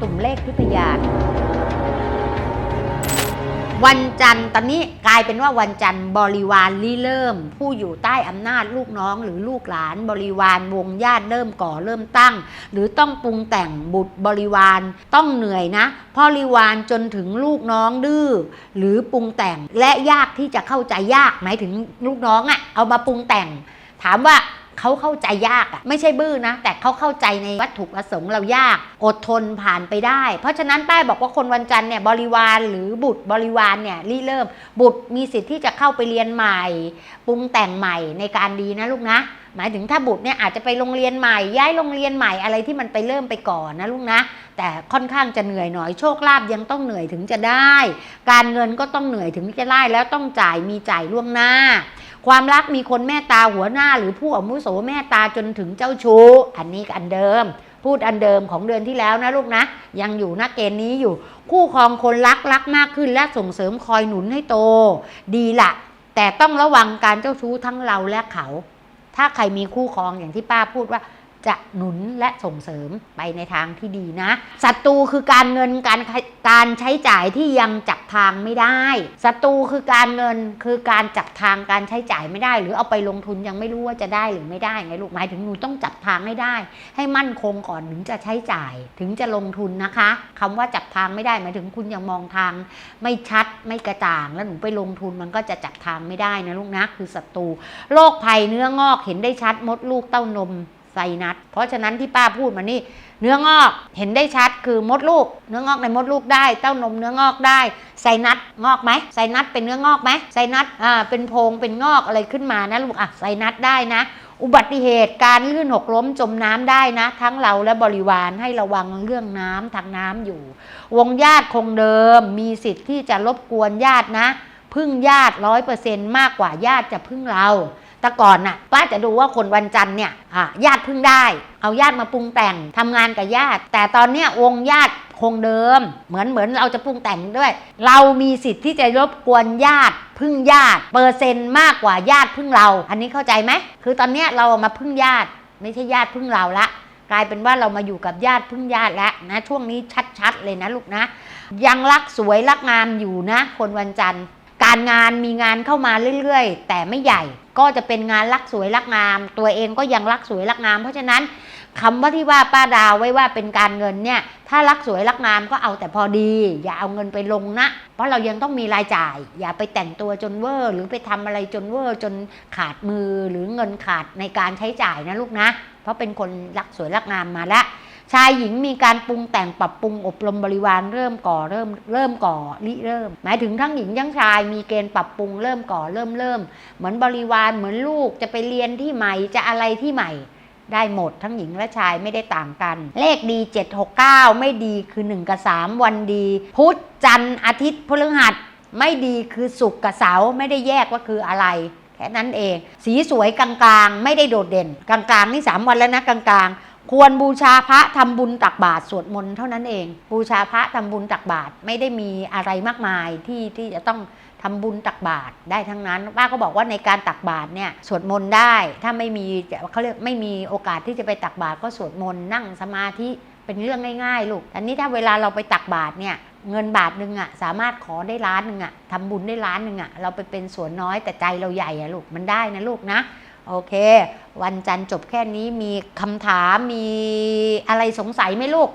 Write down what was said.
ตุ่มเลขพิทยา วันจันทร์ตอนนี้กลายเป็นว่าวันจันทร์บริวารริเริ่ม ผู้อยู่ใต้อำนาจลูกน้องหรือลูกหลานบริวารวงญาติเริ่มก่อเริ่มตั้ง หรือต้องปรุงแต่งบุตรบริวารต้องเหนื่อยนะบริวารจนถึงลูกน้องดื้อหรือปรุงแต่งและยากที่จะเข้าใจยากหมายถึงลูกน้องอะ่ะเอามาปรุงแต่ง ถามว่า เขาเข้าใจยากอะไม่ใช่บื้อนะ แต่เขาเข้าใจในวัตถุประสงค์เรายาก อดทนผ่านไปได้ เพราะฉะนั้นป้ายบอกว่าคนวันจันทร์เนี่ยบริวารหรือบุตรบริวารเนี่ยริเริ่ม บุตรมีสิทธิ์ที่จะเข้าไปเรียนใหม่ ปรุงแต่งใหม่ในการดีนะลูกนะหมายถึงถ้าบุตรเนี่ยอาจจะไปโรงเรียนใหม่ย้ายโรงเรียนใหม่อะไรที่มันไปเริ่มไปก่อนนะลูกนะ แต่ค่อนข้างจะเหนื่อยหน่อยโชคลาภยังต้องเหนื่อยถึงจะได้ การเงินก็ต้องเหนื่อยถึงจะได้แล้วต้องจ่ายมีจ่ายล่วงหน้า ความรักมีคนแม่ตาหัวหน้า หรือผู้อาวุโสแม่ตาจนถึงเจ้าชู้ อันนี้อันเดิม พูดอันเดิมของเดือนที่แล้วนะลูกนะ ยังอยู่นะเกณฑ์นี้อยู่ คู่ครองคนรักรักมากขึ้นและส่งเสริมคอยหนุนให้โต ดีละแต่ต้องระวังการเจ้าชู้ทั้งเราและเขา ถ้าใครมีคู่ครองอย่างที่ป้าพูดว่า จะหนุนและส่งเสริมไปในทางที่ดีนะศัตรูคือการเงินการการใช้จ่ายที่ยังจับทางไม่ได้ศัตรูคือการเงินคือการจับทางการใช้จ่ายไม่ได้ หรือเอาไปลงทุนยังไม่รู้ว่าจะได้หรือไม่ได้ไงลูกหมายถึงหนูต้องจับทางให้ได้ ให้มั่นคงก่อนถึงจะใช้จ่าย ถึงจะลงทุนนะคะคำว่าจับทางไม่ได้หมายถึงคุณยังมองทาง ไม่ชัดไม่กระจ่าง แล้วหนูไปลงทุนมันก็จะจับทางไม่ได้นะลูกนะคือศัตรูโรคภัยเนื้องอกเห็นได้ชัดมดลูกเต้านม ไซนัสเพราะฉะนั้นที่ป้าพูดมานี่ เนื้องอกเห็นได้ชัดคือมดลูก เนื้องอกในมดลูกได้ เต้านมเนื้องอกได้ ไซนัสงอกไหมไซนัสเป็นเนื้องอกไหมไซนัสอ่าเป็นโพรงเป็นงอกอะไรขึ้นมานะลูกอะไซนัสได้นะ อุบัติเหตุการลื่นหกล้มจมน้ำได้นะ ทั้งเราและบริวารให้ระวังเรื่องน้ำทางน้ำอยู่ วงญาติคงเดิม มีสิทธิ์ที่จะรบกวนญาตินะ พึ่งญาติร้อยเปอร์เซ็นต์มากกว่าญาติจะพึ่งเรา แต่ก่อนน่ะป้าจะดูว่าคนวันจันทร์เนี่ยอะญาติพึ่งได้ เอาญาติมาปรุงแต่งทำงานกับญาติ แต่ตอนเนี้ยวงญาติคงเดิม เหมือนเหมือนเราจะปรุงแต่งด้วย เรามีสิทธิ์ที่จะรบกวนญาติ พึ่งญาติ เปอร์เซ็นต์มากกว่าญาติพึ่งเรา อันนี้เข้าใจไหมคือตอนเนี้ยเรามาพึ่งญาติ ไม่ใช่ญาติพึ่งเราละกลายเป็นว่าเรามาอยู่กับญาติพึ่งญาติแล้วนะช่วงนี้ชัดๆเลยนะลูกนะ ยังรักสวยรักงามอยู่นะ คนวันจันทร์ การงานมีงานเข้ามาเรื่อยๆ แต่ไม่ใหญ่ก็จะเป็นงานรักสวยรักงาม ตัวเองก็ยังรักสวยรักงาม เพราะฉะนั้นคำว่าที่ว่าป้าดาวไว้ว่าเป็นการเงินเนี่ยถ้ารักสวยรักงามก็เอาแต่พอดี อย่าเอาเงินไปลงนะ เพราะเรายังต้องมีรายจ่าย อย่าไปแต่งตัวจนเวอร์ หรือไปทำอะไรจนเวอร์จนขาดมือหรือเงินขาดในการใช้จ่ายนะลูกนะ เพราะเป็นคนรักสวยรักงามมาแล้ว ชายหญิงมีการปรุงแต่งปรับปรุงอบรมบริวารเริ่มก่อเริ่มเริ่มก่อริเริ่ม หมายถึงทั้งหญิงทั้งชายมีเกณฑ์ปรับปรุงเริ่มก่อเริ่มเริ่มเหมือนบริวารเหมือนลูกจะไปเรียนที่ใหม่จะอะไรที่ใหม่ได้หมดทั้งหญิงและชายไม่ได้ต่างกัน เลขดี 769 ไม่ดีคือ 1 กับ 3 วันดี พุธจันทร์อาทิตย์พฤหัส ไม่ดีคือศุกร์กับเสาร์ไม่ได้แยกว่าคืออะไร แค่นั้นเอง สีสวยกลางๆ ไม่ได้โดดเด่น กลางๆนี่ 3 วันแล้วนะกลางๆ ควรบูชาพระทำบุญตักบาตรสวดมนต์เท่านั้นเอง บูชาพระทำบุญตักบาตรไม่ได้มีอะไรมากมายที่ที่จะต้องทำบุญตักบาตรได้ทั้งนั้นป้าก็บอกว่าในการตักบาตรเนี่ยสวดมนต์ได้ ถ้าไม่มีเขาเรียกไม่มีโอกาสที่จะไปตักบาตรก็สวดมนต์นั่งสมาธิเป็นเรื่องง่ายๆลูกอันนี้ถ้าเวลาเราไปตักบาตรเนี่ยเงินบาทหนึ่งอะสามารถขอได้ล้านหนึ่งอะทำบุญได้ล้านหนึ่งอะเราไปเป็นส่วนน้อยแต่ใจเราใหญ่อะลูกมันได้นะลูกนะ โอเค วันจันทร์จบแค่นี้มีคำถามมีอะไรสงสัยไหมลูก